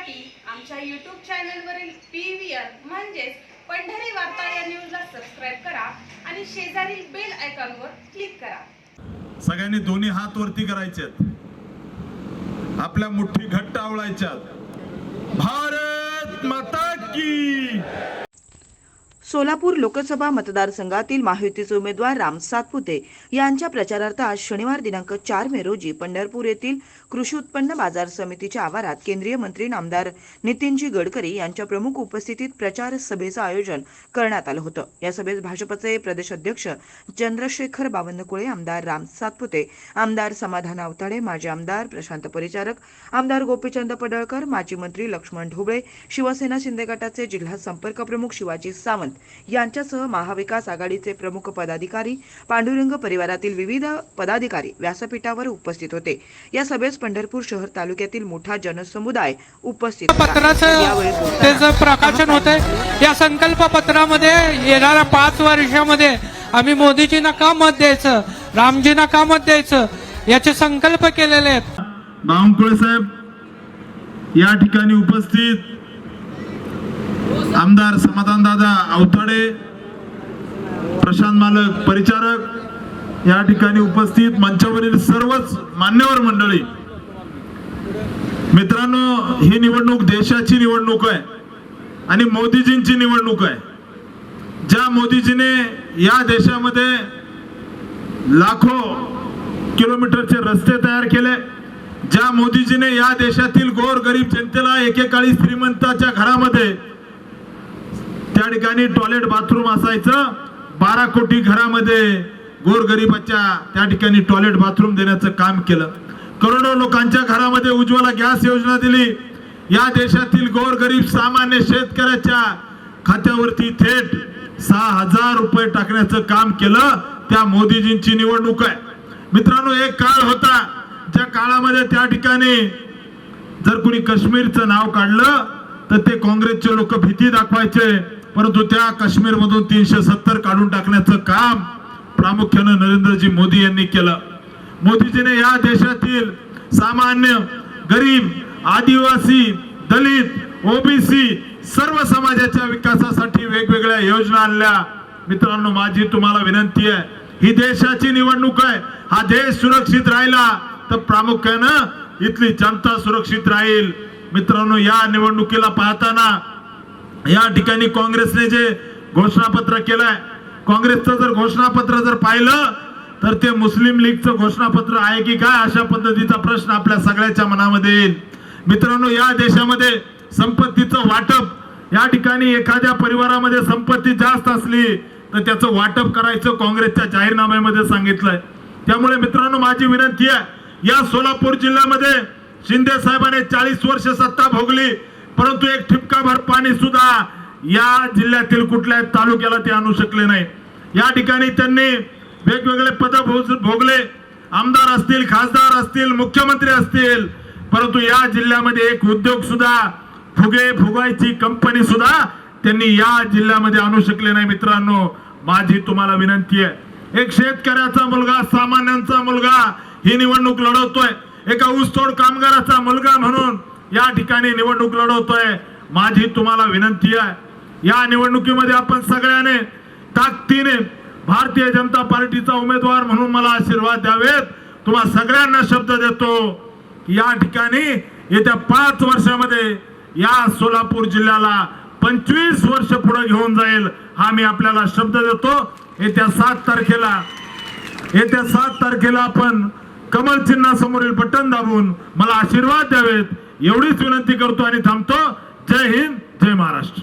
पाहण्यासाठी आमच्या यूट्यूब चॅनलवरील पी व्ही आर म्हणजेच पंढरी वार्ता या न्यूजला सबस्क्राईब करा आणि शेजारील बेल आयकॉनवर क्लिक करा. सगळ्यांनी दोन्ही हात वरती करायचे आपल्या मुठ्ठी घट्ट आवळायच्यात. भारत माता की सोलापूर लोकसभा मतदारसंघातील महायुतीचे उमेदवार राम सातपुते यांच्या प्रचारार्थ आज शनिवार दिनांक चार मे रोजी पंढरपूर येथील कृषी उत्पन्न बाजार समितीच्या आवारात केंद्रीय मंत्री नामदार नितीनजी गडकरी यांच्या प्रमुख उपस्थितीत प्रचार सभेचं आयोजन करण्यात आलं होतं. या सभेत भाजपचे प्रदेश अध्यक्ष चंद्रशेखर बावनकुळे आमदार राम सातपुते आमदार समाधान आवताडे माजी आमदार प्रशांत परिचारक आमदार गोपीचंद पडळकर माजी मंत्री लक्ष्मण ढोबळे शिवसेना शिंदे गटाचे जिल्हा संपर्क प्रमुख शिवाजी सावंत यांच्यासह महाविकास आघाडीचे प्रमुख पदाधिकारी पांडुरंग परिवारातील विविध पदाधिकारी व्यासपीठावर उपस्थित होते. या सभेस पंढरपूर शहर तालुक्यातील मोठा जनसमुदाय उपस्थित होता. त्याचं प्रकाशन होतंय या संकल्प पत्रामध्ये येणाऱ्या पाच वर्षामध्ये आम्ही मोदीजींना का मत द्यायचं रामजींना का मत द्यायचं याचे संकल्प केलेले आहेत. बावनकुळे साहेब या ठिकाणी उपस्थित आमदार समाधान दादा अवताडे प्रशांत मालक परिचारक या ठिकाणी उपस्थित मंचावरील सर्वच मान्यवर मंडळी. मित्रांनो ही निवडणूक देशाची निवडणूक आहे आणि मोदीजींची निवडणूक आहे. ज्या मोदीजीने या देशामध्ये लाखो किलोमीटरचे रस्ते तयार केले ज्या मोदीजीने या देशातील गोर गरीब जनतेला एकेकाळी श्रीमंताच्या घरामध्ये त्या ठिकाणी टॉयलेट बाथरूम असायचं. बारा कोटी घरामध्ये गोरगरिबाच्या त्या ठिकाणी टॉयलेट बाथरूम देण्याचं काम केलं. करोडो लोकांच्या घरामध्ये उज्ज्वला गॅस योजना दिली. या देशातील गोरगरीब सामान्य शेतकऱ्याच्या खात्यावरती थेट सहा हजार रुपये टाकण्याचं काम केलं. त्या मोदीजींची निवडणूक आहे. मित्रांनो एक काळ होता. ज्या काळामध्ये त्या ठिकाणी जर कुणी काश्मीरचं नाव काढलं तर ते काँग्रेसचे लोक भीती दाखवायचे. परंतु त्या काश्मीर मधून तीनशे सत्तर काढून टाकण्याचं काम प्रामुख्यानं नरेंद्रजी मोदी यांनी केलं. मोदीजीने या देशातील सामान्य गरीब आदिवासी दलित ओबीसी सर्व समाजाच्या विकासासाठी वेगवेगळ्या योजना आणल्या. मित्रांनो माझी तुम्हाला विनंती आहे ही देशाची निवडणूक आहे हा देश सुरक्षित राहिला तर प्रामुख्यानं इथली जनता सुरक्षित राहील. मित्रांनो या निवडणुकीला पाहताना या ठिकाणी काँग्रेसने जे घोषणापत्र केलंय काँग्रेसचं जर घोषणापत्र जर पाहिलं तर ते मुस्लिम लीगचं घोषणापत्र आहे की काय अशा पद्धतीचा प्रश्न आपल्या सगळ्याच्या मनामध्ये येईल. मित्रांनो या देशामध्ये संपत्तीचं वाटप या ठिकाणी एखाद्या परिवारामध्ये संपत्ती जास्त असली तर त्याचं वाटप करायचं काँग्रेसच्या जाहीरनाम्यामध्ये सांगितलंय. त्यामुळे मित्रांनो माझी विनंती आहे या सोलापूर जिल्ह्यामध्ये शिंदे साहेबांनी चाळीस वर्ष सत्ता भोगली परंतु एक ठिपकाभर पाणी सुद्धा या जिल्ह्यातील कुठल्या तालुक्याला ते आणू शकले नाही. या ठिकाणी त्यांनी वेगवेगळे पद भोगले. आमदार असतील खासदार असतील मुख्यमंत्री असतील परंतु या जिल्ह्यामध्ये एक उद्योग सुद्धा फुगे फुगायची कंपनी सुद्धा त्यांनी या जिल्ह्यामध्ये आणू शकले नाही. मित्रांनो माझी तुम्हाला विनंती आहे एक शेतकऱ्याचा मुलगा सामान्यांचा मुलगा ही निवडणूक लढवतोय. एका ऊसतोड कामगाराचा मुलगा म्हणून या ठिकाणी निवडणूक लढवतोय. माझी तुम्हाला विनंती आहे. या निवडणुकीमध्ये आपण सगळ्याने ताकदीने भारतीय जनता पार्टीचा उमेदवार म्हणून मला आशीर्वाद द्यावेत. तुम्हा सगळ्यांना शब्द देतो या ठिकाणी येत्या पाच वर्षामध्ये या सोलापूर जिल्ह्याला पंचवीस वर्ष पुढे घेऊन जाईल हा मी आपल्याला शब्द देतो. येत्या सात तारखेला येत्या सात तारखेला आपण कमल चिन्हासमोरील बटन दाबून मला आशीर्वाद द्यावेत. एवढीच विनंती करतो आणि थांबतो. जय हिंद जय महाराष्ट्र.